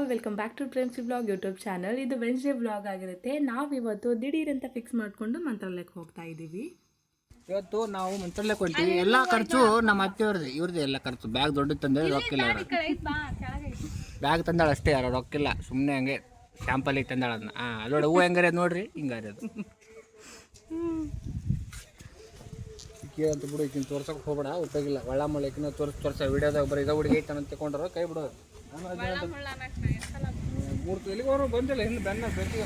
All welcome back to Premsi blog YouTube channel ಇದು Wednesday blog ಆಗಿರುತ್ತೆ. ನಾವಿವತ್ತು ದಿಢೀರ್ ಅಂತ ಫಿಕ್ಸ್ ಮಾಡಿಕೊಂಡು ಮಂತ್ರಾಲಯಕ್ಕೆ ಹೋಗ್ತಾ ಇದ್ದೀವಿ ಇವತ್ತು ನಾವು ಮಂತ್ರಾಲಯಕ್ಕೆ ಹೊಂಟೀವಿ. ಎಲ್ಲ ಖರ್ಚು ನಮ್ಮ ಅತ್ತೆಯವ್ರದ್ದು ಇವ್ರದ್ದು ಎಲ್ಲ ಖರ್ಚು. ಬ್ಯಾಗ್ ದೊಡ್ಡ ತಂದೆ ರೊಕ್ಕಿಲ್ಲ ಬ್ಯಾಗ್ ತಂದಾಳ ಅಷ್ಟೇ ಯಾರು ರೊಕ್ಕಿಲ್ಲ. ಸುಮ್ಮನೆ ಹಂಗೆ ಶಾಂಪಲಿಗೆ ತಂದಾಳ ಅದನ್ನ. ಹಾಂ ಅದೊಡ ಹೂವು ಹೆಂಗಾರೆ ಅದ್ ನೋಡ್ರಿ ಹಿಂಗಾರೆ ಅದು. ಅಂತ ಬಿಡು ಈಗಿನ ತೋರ್ಸಕ್ಕೆ ಹೋಗ್ಬೇಡ ಉಪಯೋಗಿಲ್ಲ ಒಳ್ಳ ಮಳೆ ತೋರ್ಸಿ ತೋರ್ಸ್ ತೋರ್ಸ. ವಿಡಿಯೋದಾಗ ಬರೀ ಇದ ಹುಡುಗಿ ಐತನ ಅಂತ ತಗೊಂಡ್ರ ಕೈ ಬಿಡು ಮೂರು ಎಲ್ಲಿಗೆ ಅವರು ಬಂದಿಲ್ಲ ಇನ್ನು ಬೆನ್ನ ಬೆಟ್ಟಿ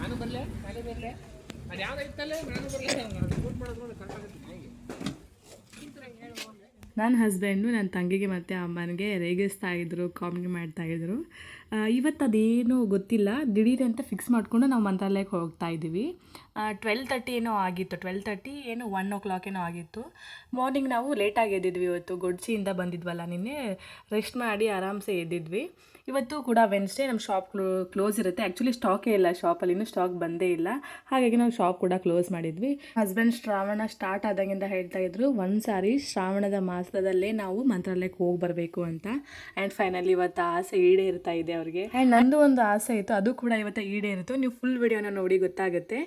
ನಾನು ಬರಲೆ ನಾನೇ ಬರಲೆ ನಾನು ನನ್ನ ಹಸ್ಬೆಂಡು ನನ್ನ ತಂಗಿಗೆ ಮತ್ತು ಅಮ್ಮನಿಗೆ ರೇಗಿಸ್ತಾ ಇದ್ದರು ಕಾಮಿಡಿ ಮಾಡ್ತಾ ಇದ್ರು. ಆ, ಇವತ್ತು ಅದೇನೂ ಗೊತ್ತಿಲ್ಲ. ದಿಢೀರ್ ಅಂತ ಫಿಕ್ಸ್ ಮಾಡಿಕೊಂಡು ನಾವು ಮಂತ್ರಾಲಯಕ್ಕೆ ಹೋಗ್ತಾ ಇದ್ದೀವಿ. ಟ್ವೆಲ್ ತರ್ಟಿ ಏನೋ ಆಗಿತ್ತು. ಟ್ವೆಲ್ ತರ್ಟಿ ಏನೋ ಒನ್ ಓ ಕ್ಲಾಕ್ ಏನೋ ಆಗಿತ್ತು. ಮಾರ್ನಿಂಗ್ ನಾವು ಲೇಟಾಗಿ ಎದ್ದಿದ್ವಿ ಇವತ್ತು. ಗೊಡ್ಸಿಯಿಂದ ಬಂದಿದ್ವಲ್ಲ ನಿನ್ನೆ. ರೆಸ್ಟ್ ಮಾಡಿ ಆರಾಮ್ಸೆ ಎದ್ದಿದ್ವಿ. ಇವತ್ತು ಕೂಡ ವೆನ್ಸ್ಡೇ ನಮ್ಮ ಶಾಪ್ ಕ್ಲೋ ಕ್ಲೋಸ್ ಇರುತ್ತೆ. ಆ್ಯಕ್ಚುಲಿ ಸ್ಟಾಕೇ ಇಲ್ಲ ಶಾಪಲ್ಲಿ ಇನ್ನೂ ಸ್ಟಾಕ್ ಬಂದೇ ಇಲ್ಲ. ಹಾಗಾಗಿ ನಾವು ಶಾಪ್ ಕೂಡ ಕ್ಲೋಸ್ ಮಾಡಿದ್ವಿ. ಹಸ್ಬೆಂಡ್ ಶ್ರಾವಣ ಸ್ಟಾರ್ಟ್ ಆದಾಗಿಂದ ಹೇಳ್ತಾ ಇದ್ರು, ಒಂದು ಸಾರಿ ಶ್ರಾವಣದ ಮಾಸದಲ್ಲೇ ನಾವು ಮಂತ್ರಾಲಯಕ್ಕೆ ಹೋಗಿ ಬರಬೇಕು ಅಂತ. ಆ್ಯಂಡ್ ಫೈನಲಿ ಇವತ್ತು ಆಸೆ ಈಡೇ ಇರ್ತಾ ಇದೆ ಅವ್ರಿಗೆ. ಆ್ಯಂಡ್ ನಂದು ಒಂದು ಆಸೆ ಇತ್ತು ಅದು ಕೂಡ ಇವತ್ತು ಈಡೇರಿತು ನೀವು ಫುಲ್ ವಿಡಿಯೋನ ನೋಡಿ ಗೊತ್ತಾಗುತ್ತೆ.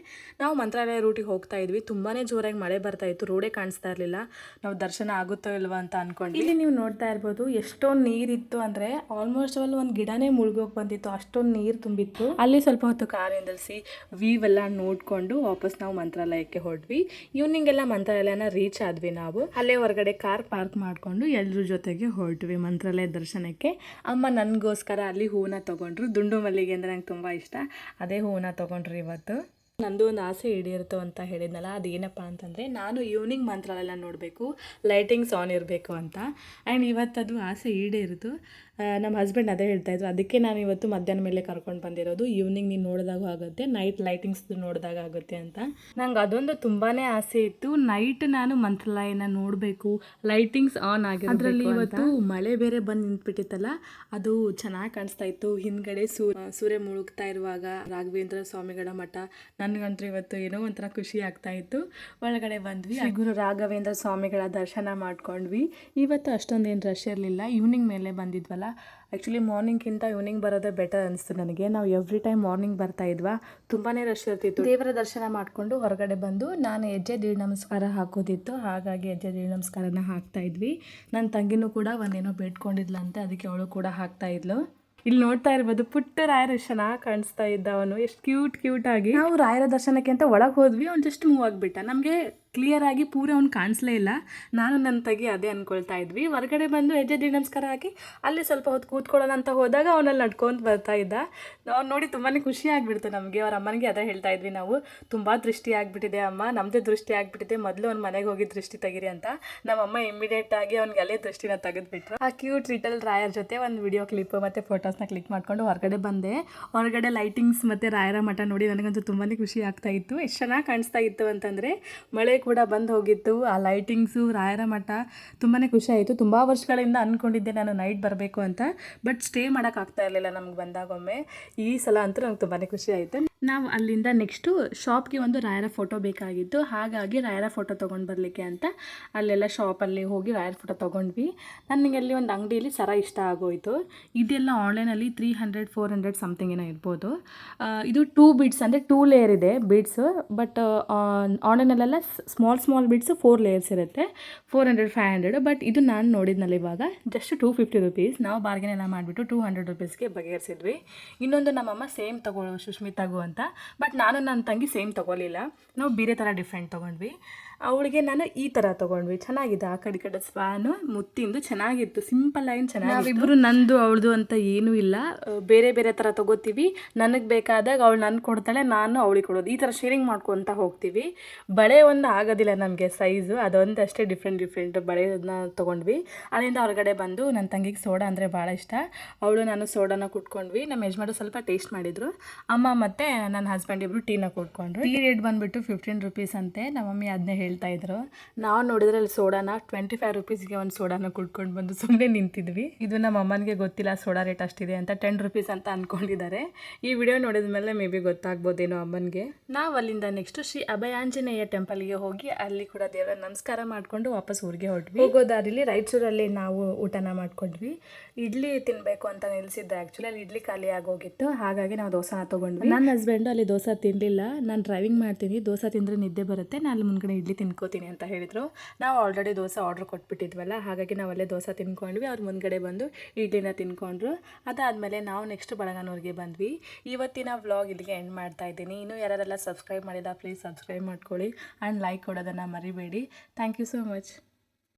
ನಾವು ಮಂತ್ರಾಲಯ ರೂಟಿಗೆ ಹೋಗ್ತಾ ಇದ್ವಿ. ತುಂಬಾ ಜೋರಾಗಿ ಮಳೆ ಬರ್ತಾ ಇತ್ತು. ರೋಡೇ ಕಾಣಿಸ್ತಾ ಇರಲಿಲ್ಲ. ನಾವು ದರ್ಶನ ಆಗುತ್ತೋ ಇಲ್ವಾ ಅಂತ ಅನ್ಕೊಂಡು ಇಲ್ಲಿ ನೀವು ನೋಡ್ತಾ ಇರ್ಬೋದು ಎಷ್ಟೊಂದು ನೀರಿತ್ತು ಅಂದರೆ ಆಲ್ಮೋಸ್ಟ್ ಅಲ್ಲಿ ಒಂದು ಗಿಡನೇ ಮುಳುಗೋಗಿ ಬಂದಿತ್ತು. ಅಷ್ಟೊಂದು ನೀರು ತುಂಬಿತ್ತು. ಅಲ್ಲಿ ಸ್ವಲ್ಪ ಹೊತ್ತು ಕಾರ್ ನಿಂದಿರಿಸಿ ವೀವ್ ಎಲ್ಲ ನೋಡಿಕೊಂಡು ವಾಪಸ್ ನಾವು ಮಂತ್ರಾಲಯಕ್ಕೆ ಹೊರಟ್ವಿ ಈವ್ನಿಂಗ್ ಎಲ್ಲ ಮಂತ್ರಾಲಯನ ರೀಚ್ ಆದ್ವಿ ನಾವು. ಅಲ್ಲೇ ಹೊರಗಡೆ ಕಾರ್ ಪಾರ್ಕ್ ಮಾಡಿಕೊಂಡು ಎಲ್ಲರ ಜೊತೆಗೆ ಹೊರಟ್ವಿ ಮಂತ್ರಾಲಯ ದರ್ಶನಕ್ಕೆ. ಅಮ್ಮ ನನಗೋಸ್ಕರ ಅಲ್ಲಿ ಹೂವನ್ನ ತೊಗೊಂಡ್ರು. ದುಂಡು ಮಲ್ಲಿಗೆ ಅಂದರೆ ನಂಗೆ ತುಂಬ ಇಷ್ಟ. ಅದೇ ಹೂವನ್ನ ತೊಗೊಂಡ್ರು ಇವತ್ತು. ನಂದು ಒಂದು ಆಸೆ ಈಡೇರಿತು ಅಂತ ಹೇಳಿದ್ನಲ್ಲ ಅದೇನಪ್ಪ ಅಂತಂದರೆ ನಾನು ಈವ್ನಿಂಗ್ ಮಂತ್ರಾಲಯ ನೋಡಬೇಕು ಲೈಟಿಂಗ್ಸ್ ಆನ್ ಇರಬೇಕು ಅಂತ. ಆ್ಯಂಡ್ ಇವತ್ತದು ಆಸೆ ಈಡೇರಿತು. ನಮ್ಮ ಹಸ್ಬೆಂಡ್ ಅದೇ ಹೇಳ್ತಾ ಇದ್ರು. ಅದಕ್ಕೆ ನಾನು ಇವತ್ತು ಮಧ್ಯಾಹ್ನ ಮೇಲೆ ಕರ್ಕೊಂಡು ಬಂದಿರೋದು. ಈವ್ನಿಂಗ್ ನೀನು ನೋಡಿದಾಗ ಆಗುತ್ತೆ ನೈಟ್ ಲೈಟಿಂಗ್ಸ್ ನೋಡಿದಾಗ ಆಗುತ್ತೆ ಅಂತ. ನಂಗೆ ಅದೊಂದು ತುಂಬಾ ಆಸೆ ಇತ್ತು. ನೈಟ್ ನಾನು ಮಂತ್ರಾಲಯನ ನೋಡಬೇಕು ಲೈಟಿಂಗ್ಸ್ ಆನ್ ಆಗಿದೆ ಅದರಲ್ಲಿ ಇವತ್ತು ಮಳೆ ಬೇರೆ ಬಂದು ನಿಂತ್ಬಿಟ್ಟಿತ್ತಲ್ಲ ಅದು ಚೆನ್ನಾಗಿ ಕಾಣಿಸ್ತಾ ಇತ್ತು. ಹಿಂದ್ಗಡೆ ಸೂರ್ಯ ಸೂರ್ಯ ಮುಳುಗ್ತಾ ಇರುವಾಗ ರಾಘವೇಂದ್ರ ಸ್ವಾಮಿಗಳ ಮಠ. ನನಗಂತೂ ಇವತ್ತು ಏನೋ ಒಂಥರ ಖುಷಿ ಆಗ್ತಾ ಇತ್ತು. ಒಳಗಡೆ ಬಂದ್ವಿ. ಗುರು ರಾಘವೇಂದ್ರ ಸ್ವಾಮಿಗಳ ದರ್ಶನ ಮಾಡ್ಕೊಂಡ್ವಿ. ಇವತ್ತು ಅಷ್ಟೊಂದೇನು ರಶ್ ಇರಲಿಲ್ಲ. ಈವ್ನಿಂಗ್ ಮೇಲೆ ಬಂದಿದ್ವಲ್ಲ ಆ್ಯಕ್ಚುಲಿ ಮಾರ್ನಿಂಗ್ಗಿಂತ ಈವ್ನಿಂಗ್ ಬರೋದೇ ಬೆಟರ್ ಅನಿಸ್ತು ನನಗೆ. ನಾವು ಎವ್ರಿ ಟೈಮ್ ಮಾರ್ನಿಂಗ್ ಬರ್ತಾ ಇದ್ವಾ ತುಂಬಾ ರಶ್ ಇರ್ತಿತ್ತು. ದೇವರ ದರ್ಶನ ಮಾಡಿಕೊಂಡು ಹೊರಗಡೆ ಬಂದು ನಾನು ಹೆಜ್ಜೆ ದೀಡ್ ನಮಸ್ಕಾರ ಹಾಕೋದಿತ್ತು. ಹಾಗಾಗಿ ಹೆಜ್ಜೆ ದೀಡ್ ನಮಸ್ಕಾರನ ಹಾಕ್ತಾ ಇದ್ವಿ. ನನ್ನ ತಂಗಿನೂ ಕೂಡ ಒಂದೇನೋ ಬೇಡ್ಕೊಂಡಿದ್ಲಂತೆ ಅದಕ್ಕೆ ಅವಳು ಕೂಡ ಹಾಕ್ತಾ ಇದ್ಲು. ಇಲ್ಲಿ ನೋಡ್ತಾ ಇರ್ಬೋದು, ಪುಟ್ಟ ರಾಯರ ಚೆನ್ನಾಗಿ ಕಾಣಿಸ್ತಾ ಇದ್ದ ಅವನು. ಎಷ್ಟು ಕ್ಯೂಟ್ ಕ್ಯೂಟ್ ಆಗಿ. ನಾವು ರಾಯರ ದರ್ಶನಕ್ಕೆ ಅಂತ ಒಳಗೆ ಹೋದ್ವಿ. ಅವ್ನು ಜಸ್ಟ್ ಮೂವ್ ಆಗಿಬಿಟ್ಟ. ನಮಗೆ ಕ್ಲಿಯರ್ ಆಗಿ ಪೂರ ಅವ್ನು ಕಾಣಿಸ್ಲೇ ಇಲ್ಲ. ನಾನು ನನ್ನ ತಗಿ ಅದೇ ಅಂದ್ಕೊಳ್ತಾ ಇದ್ವಿ. ಹೊರಗಡೆ ಬಂದು ಹೆಜ್ಜೆ ದಿ ನಮಸ್ಕಾರ ಹಾಕಿ ಅಲ್ಲಿ ಸ್ವಲ್ಪ ಹೊತ್ತು ಕೂತ್ಕೊಳ್ಳೋಣ ಅಂತ ಹೋದಾಗ ಅವನಲ್ಲಿ ನಡ್ಕೊಂತ ಬರ್ತಾ ಇದ್ದ. ಅವ್ನು ನೋಡಿ ತುಂಬಾ ಖುಷಿ ಆಗಿಬಿಡ್ತು ನಮಗೆ. ಅವ್ರ ಅಮ್ಮನಿಗೆ ಅದೇ ಹೇಳ್ತಾ ಇದ್ವಿ ನಾವು. ತುಂಬ ದೃಷ್ಟಿ ಆಗಿಬಿಟ್ಟಿದೆ ಅಮ್ಮ. ನಮ್ಮದೇ ದೃಷ್ಟಿ ಆಗಿಬಿಟ್ಟಿದೆ. ಮೊದಲು ಅವ್ನ ಮನೆಗೆ ಹೋಗಿ ದೃಷ್ಟಿ ತೆಗಿರಿ ಅಂತ. ನಮ್ಮಮ್ಮ ಇಮಿಡಿಯೇಟ್ ಆಗಿ ಅವ್ನಿಗೆ ಅಲ್ಲೇ ದೃಷ್ಟಿನ ತೆಗೆದುಬಿಟ್ರು. ಆ ಕ್ಯೂಟ್ ರಿಟಲ್ ರಾಯರ್ ಜೊತೆ ಒಂದು ವಿಡಿಯೋ ಕ್ಲಿಪ್ ಮತ್ತು ಫೋಟೋಸ್ನ ಕ್ಲಿಕ್ ಮಾಡಿಕೊಂಡು ಹೊರಗಡೆ ಬಂದೆ. ಹೊರಗಡೆ ಲೈಟಿಂಗ್ಸ್ ಮತ್ತು ರಾಯರ ಮಠ ನೋಡಿ ನನಗಂತೂ ತುಂಬಾ ಖುಷಿ ಆಗ್ತಾ ಇತ್ತು. ಎಷ್ಟು ಚೆನ್ನಾಗಿ ಕಾಣಿಸ್ತಾ ಇತ್ತು ಅಂತಂದರೆ ಮಳೆ ಕೂಡ ಬಂದು ಹೋಗಿತ್ತು. ಆ ಲೈಟಿಂಗ್ಸು ರಾಯರ ಮಠ ತುಂಬಾ ಖುಷಿ ಆಯಿತು. ತುಂಬ ವರ್ಷಗಳಿಂದ ಅಂದ್ಕೊಂಡಿದ್ದೆ ನಾನು ನೈಟ್ ಬರಬೇಕು ಅಂತ ಬಟ್ ಸ್ಟೇ ಮಾಡೋಕ್ಕಾಗ್ತಾ ಇರಲಿಲ್ಲ ನಮ್ಗೆ ಬಂದಾಗೊಮ್ಮೆ ಈ ಸಲ ಅಂತೂ ನಂಗೆ ತುಂಬಾ ಖುಷಿ ಆಯಿತು. ನಾವು ಅಲ್ಲಿಂದ ನೆಕ್ಸ್ಟು ಶಾಪ್ಗೆ ಒಂದು ರಾಯರ ಫೋಟೋ ಬೇಕಾಗಿತ್ತು. ಹಾಗಾಗಿ ರಾಯರ ಫೋಟೋ ತೊಗೊಂಡು ಬರಲಿಕ್ಕೆ ಅಂತ ಅಲ್ಲೆಲ್ಲ ಶಾಪಲ್ಲಿ ಹೋಗಿ ರಾಯರ ಫೋಟೋ ತೊಗೊಂಡ್ವಿ. ನನಗೆ ಅಲ್ಲಿ ಒಂದು ಅಂಗಡಿಯಲ್ಲಿ ಸರ ಇಷ್ಟ ಆಗೋಯಿತು. ಇದೆಲ್ಲ ಆನ್ಲೈನಲ್ಲಿ three hundred four hundred something ಏನೋ ಇರ್ಬೋದು. ಇದು ಟೂ ಬಿಡ್ಸ್ ಅಂದರೆ ಟೂ ಲೇಯರ್ ಇದೆ beads but ಆನ್ಲೈನಲ್ಲೆಲ್ಲ small small beads four layers ಇರುತ್ತೆ. Four hundred five hundred but ಇದು ನಾನು ನೋಡಿದ್ನಲ್ಲ ಇವಾಗ ಜಸ್ಟ್ ಟೂ ಫಿಫ್ಟಿ ರುಪೀಸ್ ನಾವು ಬಾರ್ಗೇನ್ ಮಾಡಿಬಿಟ್ಟು ಟೂ ಹಂಡ್ರೆಡ್ ರುಪೀಸ್ಗೆ ಬಗೆಹರಿಸಿದ್ವಿ. ಇನ್ನೊಂದು ನಮ್ಮಮ್ಮ ಸೇಮ್ ತಗೊಳ್ಳೋ ಸುಷ್ಮಿತಾಗು ಬಟ್ ನಾನು ನನ್ನ ತಂಗಿ ಸೇಮ್ ತೊಗೊಲಿಲ್ಲ. ನಾವು ಬೇರೆ ಥರ ಡಿಫ್ರೆಂಟ್ ತೊಗೊಂಡ್ವಿ. ಅವಳಿಗೆ ನಾನು ಈ ಥರ ತಗೊಂಡ್ವಿ. ಚೆನ್ನಾಗಿದೆ ಆ ಕಡೆ ಕಡೆ ಸ್ವಾನು ಮುತ್ತಿಂದು ಚೆನ್ನಾಗಿತ್ತು. ಸಿಂಪಲ್ ಆಗಿ ಚೆನ್ನಾಗಿ ನಾವಿಬ್ಬರು ನಂದು ಅವಳದು ಅಂತ ಏನೂ ಇಲ್ಲ. ಬೇರೆ ಬೇರೆ ಥರ ತಗೋತೀವಿ. ನನಗೆ ಬೇಕಾದಾಗ ಅವಳು ನನ್ನ ಕೊಡ್ತಾಳೆ ನಾನು ಅವಳಿಗೆ ಕೊಡೋದು. ಈ ಥರ ಶೇರಿಂಗ್ ಮಾಡ್ಕೊತ ಹೋಗ್ತೀವಿ. ಬಳೆ ಒಂದು ಆಗೋದಿಲ್ಲ ನಮಗೆ ಸೈಜು ಅದೊಂದು ಅಷ್ಟೇ ಡಿಫ್ರೆಂಟ್ ಡಿಫ್ರೆಂಟ್ ಬಳೆನ ತೊಗೊಂಡ್ವಿ. ಅಲ್ಲಿಂದ ಹೊರಗಡೆ ಬಂದು ನನ್ನ ತಂಗಿಗೆ ಸೋಡಾ ಅಂದರೆ ಭಾಳ ಇಷ್ಟ. ಅವಳು ನಾನು ಸೋಡಾನ ಕುಟ್ಕೊಂಡ್ವಿ. ನಮ್ಮ ಯಜಮಾನರು ಸ್ವಲ್ಪ ಟೇಸ್ಟ್ ಮಾಡಿದ್ರು. ಅಮ್ಮ ಮತ್ತು ನನ್ನ ಹಸ್ಬೆಂಡ್ ಇಬ್ಬರು ಟೀನ ಕುಟ್ಕೊಂಡ್ರು. ಟೀ ರೇಟ್ ಬಂದುಬಿಟ್ಟು ಫಿಫ್ಟೀನ್ ರುಪೀಸ್ ಅಂತೆ. ನಮ್ಮ ಮಮ್ಮಿ ಅದನ್ನೇ ಇದ್ರು. ನಾವು ನೋಡಿದ್ರೆ ಅಲ್ಲಿ ಸೋಡಾನ ಟ್ವೆಂಟಿ ಫೈವ್ ರುಪೀಸ್ಗೆ ಒಂದು ಸೋಡಾನ ಕುಡ್ಕೊಂಡು ಬಂದು ಸುಮ್ಮನೆ ನಿಂತಿದ್ವಿ. ಇದು ನಮ್ಮ ಅಮ್ಮನಿಗೆ ಗೊತ್ತಿಲ್ಲ ಸೋಡಾ ರೇಟ್ ಅಷ್ಟಿದೆ ಅಂತ ಟೆನ್ ರುಪೀಸ್ ಅಂತ ಅಂದ್ಕೊಂಡಿದ್ದಾರೆ ಈ ವಿಡಿಯೋ ನೋಡಿದ ಮೇಲೆ ಮೇ ಬಿ ಗೊತ್ತಾಗ್ಬೋದೇನೋ ಅಮ್ಮನಿಗೆ. ನಾವು ಅಲ್ಲಿಂದ ನೆಕ್ಸ್ಟ್ ಶ್ರೀ ಅಭಯಾಂಜನೇಯ ಟೆಂಪಲ್ಗೆ ಹೋಗಿ ಅಲ್ಲಿ ಕೂಡ ದೇವರ ನಮಸ್ಕಾರ ಮಾಡಿಕೊಂಡು ವಾಪಸ್ ಊರಿಗೆ ಹೊರಟ್ವಿ. ಹೋಗೋದಾರಿಲಿ ರಾಯಚೂರಲ್ಲಿ ನಾವು ಊಟನ ಮಾಡ್ಕೊಂಡ್ವಿ. ಇಡ್ಲಿ ತಿನ್ನಬೇಕು ಅಂತ ನಿಲ್ಲಿಸಿದ್ದೆ ಆ್ಯಕ್ಚುಲಿ ಅಲ್ಲಿ ಇಡ್ಲಿ ಖಾಲಿ ಆಗೋಗಿತ್ತು. ಹಾಗಾಗಿ ನಾವು ದೋಸೆ ತೊಗೊಂಡ್ವಿ. ನನ್ನ ಹಸ್ಬೆಂಡು ಅಲ್ಲಿ ದೋಸೆ ತಿನ್ನಲಿಲ್ಲ ನಾನು ಡ್ರೈವಿಂಗ್ ಮಾಡ್ತೀನಿ. ದೋಸೆ ತಿಂದರೆ ನಿದ್ದೆ ಬರುತ್ತೆ. ನಾನು ಮುಂದ್ಗಡೆ ಇಡ್ಲಿ ತಿನ್ಕೋತೀನಿ ಅಂತ ಹೇಳಿದರು. ನಾವು ಆಲ್ರೆಡಿ ದೋಸೆ ಆರ್ಡ್ರ್ ಕೊಟ್ಬಿಟ್ಟಿದ್ವಲ್ಲ, ಹಾಗಾಗಿ ನಾವಲ್ಲೇ ದೋಸೆ ತಿನ್ಕೊಂಡ್ವಿ. ಅವ್ರ ಮುಂದ್ಗಡೆ ಬಂದು ಇಡ್ಲಿನ ತಿನ್ಕೊಂಡ್ರು. ಅದಾದಮೇಲೆ ನಾವು ನೆಕ್ಸ್ಟ್ ಬಳಗನೂರಿಗೆ ಬಂದ್ವಿ. ಇವತ್ತಿನ ವ್ಲಾಗ್ ಇಲ್ಲಿಗೆ ಎಂಡ್ ಮಾಡ್ತಾ ಇದ್ದೀನಿ. ಇನ್ನೂ ಯಾರೆಲ್ಲ ಸಬ್ಸ್ಕ್ರೈಬ್ ಮಾಡಿದ ಪ್ಲೀಸ್ ಸಬ್ಸ್ಕ್ರೈಬ್ ಮಾಡ್ಕೊಳ್ಳಿ. ಆ್ಯಂಡ್ ಲೈಕ್ ಕೊಡೋದನ್ನು ಮರಿಬೇಡಿ. Thank you so much